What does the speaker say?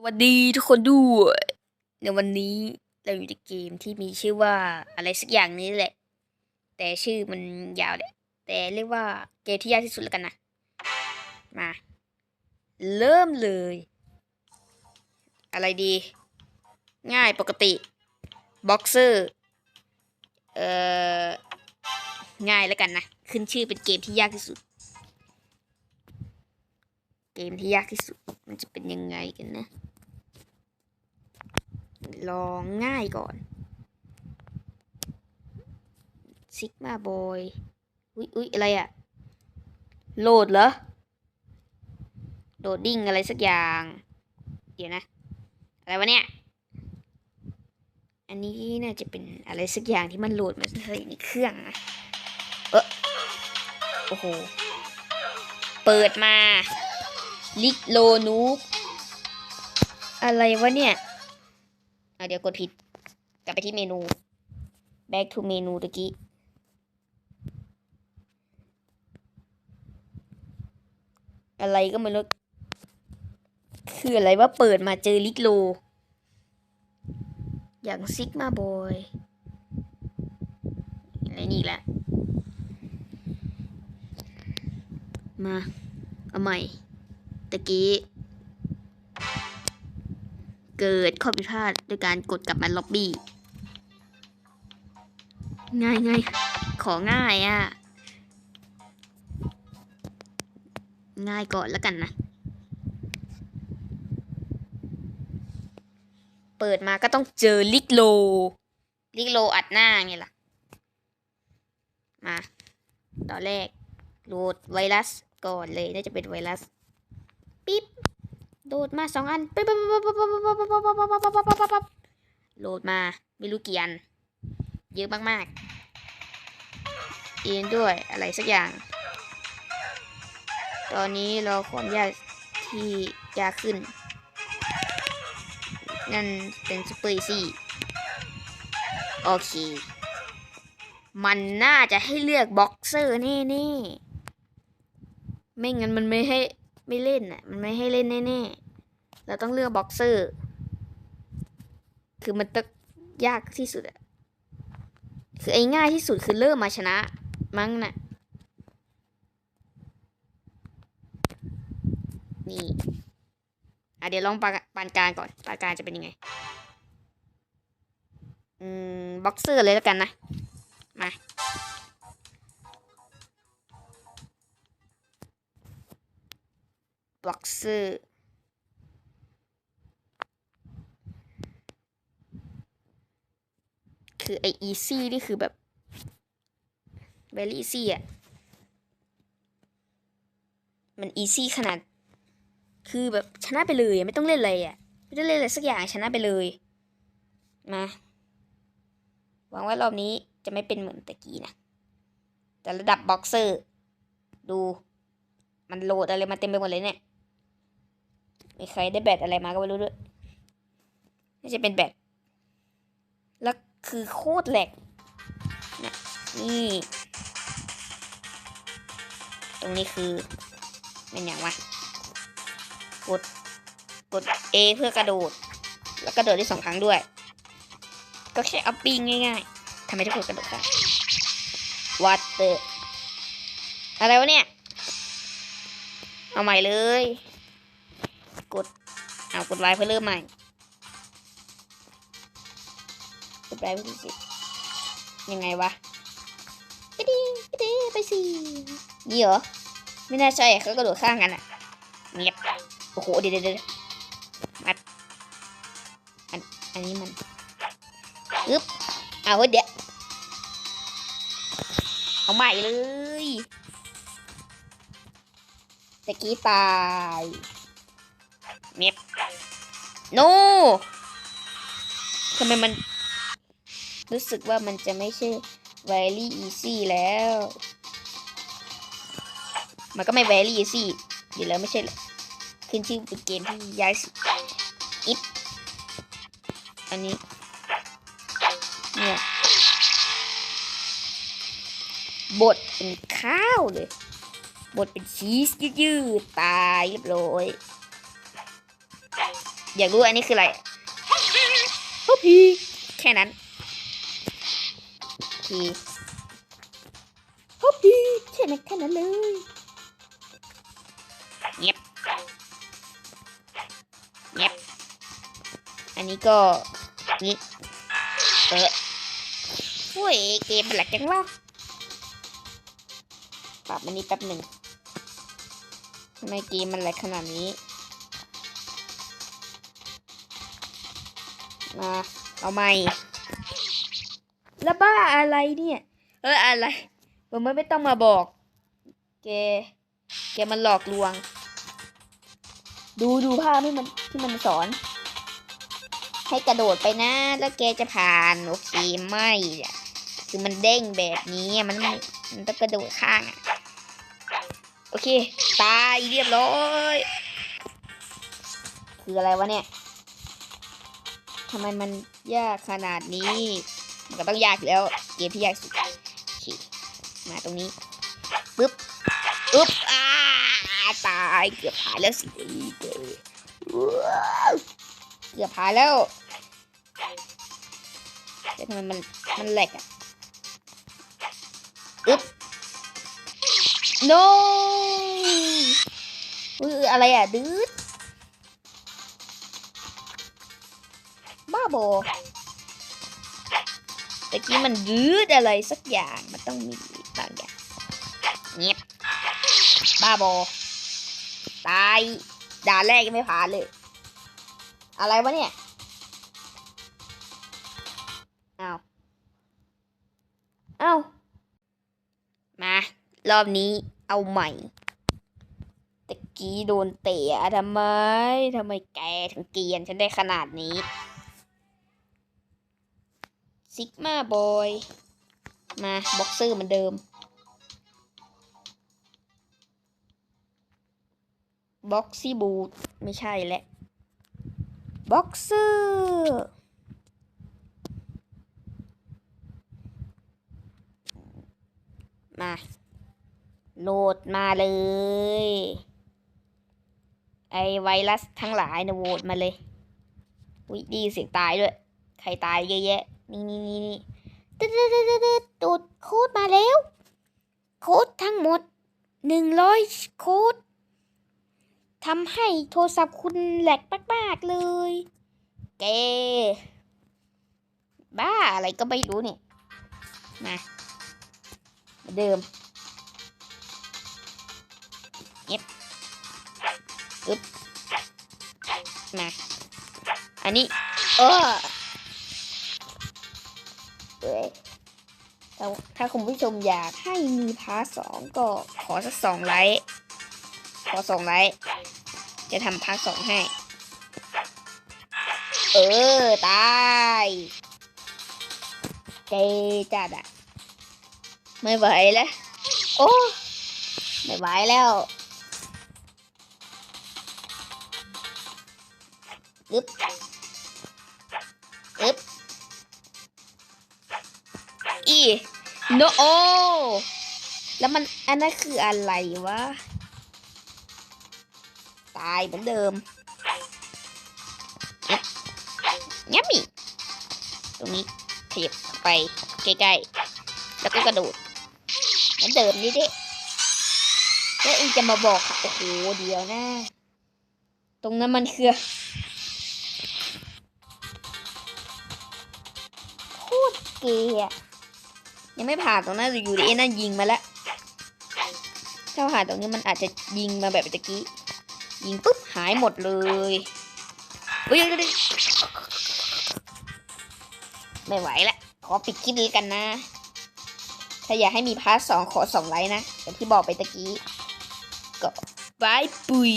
สวัสดีทุกคนด้วยในวันนี้เราอยู่ในเกมที่มีชื่อว่าอะไรสักอย่างนี้แหละ แต่ชื่อมันยาวแหละแต่เรียกว่าเกมที่ยากที่สุดแล้วกันนะมา เริ่มเลย อะไรดี ง่ายปกติบ็อกเซอร์เอ่อง่ายแล้วกันนะขึ้นชื่อเป็นเกมที่ยากที่สุด เกมที่ยากที่สุด มันจะเป็นยังไงกันนะ ลองง่ายก่อนซิกมาบอยอุ๊ยอุ๊ยอะไรอะโหลดเหรอโหลดดิ้งอะไรสักอย่าง เดี๋ยวนะ อะไรวะเนี่ย อันนี้น่าจะเป็นอะไรสักอย่างที่มันโหลดมาใส่ในเครื่องนะเออโอ้โห เปิดมา ลิกโลนูกอะไรวะเนี่ย เดี๋ยวกดผิด กลับไปที่เมนู back to เมนูตะกี้อะไรก็ไม่รู้คืออะไรว่าเปิดมาเจอลิกโล อย่างซิกมาบอยอะไรนี่แหละ มา เอาใหม่ ตะกี้ เกิดข้อผิดพลาดด้วยการกดกลับมาล็อบบี้ ง่ายง่ายของ่ายอะ่ะ ง่ายก่อนแล้วกันนะ เปิดมาก็ต้องเจอลิกโล ลิกโลอัดหน้าไงล่ะ มา ตอนแรกโหลดไวรัสก่อนเลย น่าจะเป็นไวรัส ปิ๊บ โหลดมาสองอันปิ๊บปิ๊บปิ๊บปิ๊บปิ๊บปิ๊บปิ๊บปิ๊บปิ๊บปิ๊บปิ๊บปิ๊บโหลดมาไม่รู้กี่อัน เยอะมากๆเอ็นด้วยอะไรสักอย่าง ตอนนี้เราความยากที่ยากขึ้น นั่นเป็นซูเปอร์ซี่โอเค มันน่าจะให้เลือกบ็อกเซอร์นี่นี่ๆไม่งั้นมันไม่ให้ ไม่เล่นอะ มันไม่ให้เล่นแน่ๆ เราต้องเลือกบ็อกเซอร์ คือมันต้องยากที่สุดอะคือไอ้ง่ายที่สุดคือเริ่มมาชนะ มั้งน่ะ นี่ อะเดี๋ยวลองปาปานกางก่อนปานกางจะเป็นยังไง อืมบ็อกเซอร์เลยแล้วกันนะ มา บ็อกเซอร์คือไอ easy นี่คือแบบ very easy อะ มัน easy ขนาด คือแบบชนะไปเลยอะไม่ต้องเล่นอะไรอะ ไม่ต้องเล่นอะไรสักอย่างชนะไปเลย มาหวังว่ารอบนี้จะไม่เป็นเหมือนตะกี้นะ แต่ระดับบ็อกเซอร์ ดู มันโหลดอะไรมาเต็มไปหมดเลยเนี่ย ไมีใครได้แบตอะไรมาก็ไม่รู้ด้วยน่าจะเป็นแบตแล้วคือโคตรแหลกนี่ยนี่ ตรงนี้คือเป็นอย่างวะกดกด A เพื่อกระโดด แล้วกระโดดได้สองครั้งด้วย ก็แค่เอาปีงง่ายๆทำไมทุกคนกระโดดได้วัดเตอร์อะไรวะเนี่ย เอาใหม่เลย กดเอากดไลค์เพื่อเริ่มใหม่กดไลค์เพื่อสิยังไงวะไปดิไปดิไปสินี่เหรอไม่น่าใช่เขากระโดดข้างกันอะเงียบโอ้โหเดี๋ยวเดี๋ยวมัดอันอันนี้มันอึ๊บเอาเว้เดี๋ยวเอาใหม่เลยตะกี้ตาย โนทำไมมัน รู้สึกว่ามันจะไม่ใช่ very easy แล้ว มันก็ไม่ very easy อยู่แล้วไม่ใช่หรอขึ้นชื่อเป็นเกมที่ยากที่สุดอิฟอันนี้ เนี่ยบดเป็นข้าวเลยบดเป็นชีสยืดๆตายเรียบร้อย อยากรู้อันนี้คืออะไรฮอปปี้แค่นั้นทีฮอปปี้แค่นั้นแค่นั้นเลยเงียบเงียบอันนี้ก็นี่เออโอ้ยเกมมันแหลกจังวะปรับมันนี้แป๊บหนึ่งทำไมเกมมันแหลกขนาดนี้ มาเอาใหม่แล้วบ้าอะไรเนี่ย เอออะไรผมไม่ต้องมาบอก แก แกมันหลอกลวง ดูดูภาพที่มันที่มันสอน ให้กระโดดไปนะ แล้วแกจะผ่าน โอเคไม่อะคือมันเด้งแบบนี้อะมันไม่มันต้องกระโดดข้างอะโอเค ตายเรียบร้อย คืออะไรวะเนี่ย ทำไมมันยากขนาดนี้ มันก็ต้องยากอยู่แล้วเกมที่ยากสุดโอเคมาตรงนี้ปึ๊บอึ๊บอ้าตายเกือบหายแล้วสิเกือบหายแล้วแต่ทำไมมันมันแหลกอะอึ๊บ no อุ้ยอะไรอะดืด บ้าโบตะกี้มันดืดอะไรสักอย่าง มันต้องมีบางอย่างเงียบบ้าโบตาย ด่านแรกยังไม่ผ่านเลย อะไรวะเนี่ยเอาเอามา รอบนี้เอาใหม่ตะกี้โดนเตะอะทำไมทำไมแกถึงเกรียนฉันได้ขนาดนี้ ซิกมาบอย มาบ็อกเซอร์เหมือนเดิมบ็อกซี่บูทไม่ใช่แหละบ็อกเซอร์มา โหลดมาเลย ไอไวรัสทั้งหลายนะโหวตมาเลยอุ้ยดีเสียงตายด้วย ใครตายเยอะแยะ นี่นี่นี่นี่ตึ๊ดตึ๊ดตึ๊ดตึ๊ดตึ๊ดตูดโค้ดมาแล้ว โค้ดทั้งหมดหนึ่งร้อยโค้ดทำให้โทรศัพท์คุณแหลกมากๆเลยแกบ้าอะไรก็ไม่รู้เนี่ยมาเหมือนเดิมเย็บอึ๊บมา อันนี้ เออ เอ้ยถ้าถ้าคุณผู้ชมอยากให้มีพาร์ทสองก็ขอสักสองไลค์ ขอสองไลค์ จะทำพาร์ทสองให้ เออ ตายเจจัดอะไม่ไหวแล้ว โอ้ ไม่ไหวแล้ว อีโนโอแล้วมันอันนั้นคืออะไรวะ ตายเหมือนเดิมยับมี่ตรงนี้ขยับไปใกล้ๆ แล้วก็กระโดดเหมือนเดิมนี่เด้แล้วเองจะมาบอกค่ะ โอ้โห เดียวนะ ตรงนั้นมันคือโคตรเกย์ ยังไม่ผ่านตรงนั้นอยู่ดีเอ็นั่นยิงมาแล้วถ้าผ่านตรงนี้มันอาจจะยิงมาแบบตะกี้ ยิงปุ๊บหายหมดเลยอุ้ยไม่ไหวละขอปิดคลิปนี้กันนะ ถ้าอยากให้มีพาร์ทสองขอสองไลค์นะอย่างที่บอกไปตะกี้ ก็บายปุย